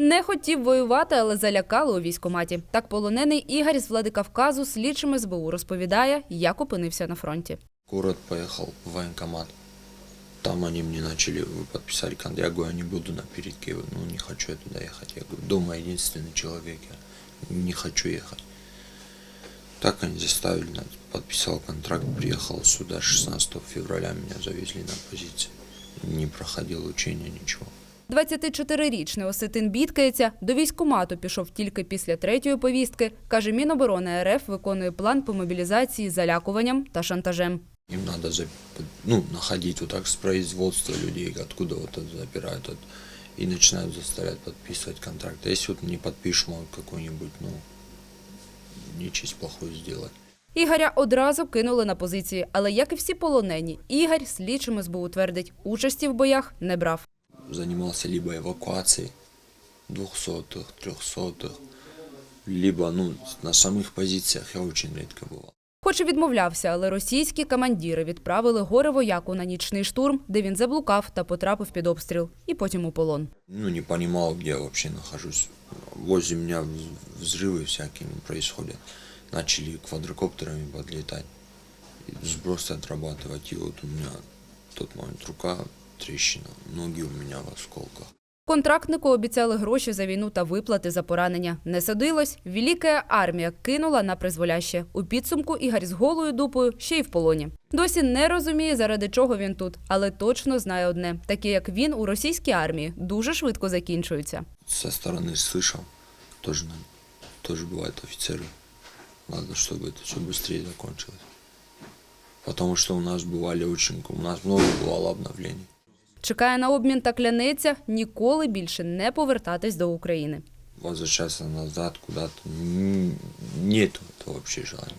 Не хотів воювати, але залякали у військкоматі. Так полонений Ігор з Владикавказу слідчим СБУ розповідає, як опинився на фронті. Город поехал в военкомат. Там они мне начали вы контракт. Я говорю, я не буду на передке, ну не хочу я туда ехать. Я говорю, дома единственный человек, я не хочу ехать. Так они заставили, подписал контракт, приехал сюда 16 февраля, меня завезли на позиции. Не проходил учения, ничего. 24-річний Осетин бідкається, до військкомату пішов тільки після третьої повістки. Каже, Міноборони РФ виконує план по мобілізації залякуванням та шантажем. Им надо за- ну, находить вот так с производства людей, откуда вот это забирают вот, и начинают заставлять подписывать контракт. А если вот не подпишем вот какой-нибудь, ну, нечисть плохую сделать. Ігоря одразу кинули на позиції, але як і всі полонені, Ігор слідчим СБУ твердить, участі в боях не брав Занимался либо эвакуацией двухсотых, трехсотых, либо, ну, на самих позициях я очень редко бывал. Хоч і відмовлявся, але російські командіри відправили горе вояку на нічний штурм, де він заблукав та потрапив під обстріл, і потім у полон. Ну, не понимал, где я вообще нахожусь. Возле меня вз- взрывы всякие происходят. Начали квадрокоптерами подлетать. И сбросы отрабатывать. И вот у меня в тот момент рука трещина, ноги у меня в осколках. Контрактнику обіцяли гроші за війну та виплати за поранення. Не садилось. Велика армія кинула на призволяще. У підсумку Ігор з голою дупою ще й в полоні. Досі не розуміє, заради чого він тут, але точно знає одне: такі як він у російській армії дуже швидко закінчуються. Со стороны слышал, тоже, на- тоже бывают офицеры. Надо, чтобы это все быстрее закончилось. Потому что у нас бывали очень, у нас много бывало обновлений. Чекає на обмін та клянеться ніколи більше не повертатись до України. Возвращатися назад куда-то ні, нету этого взагалі желания.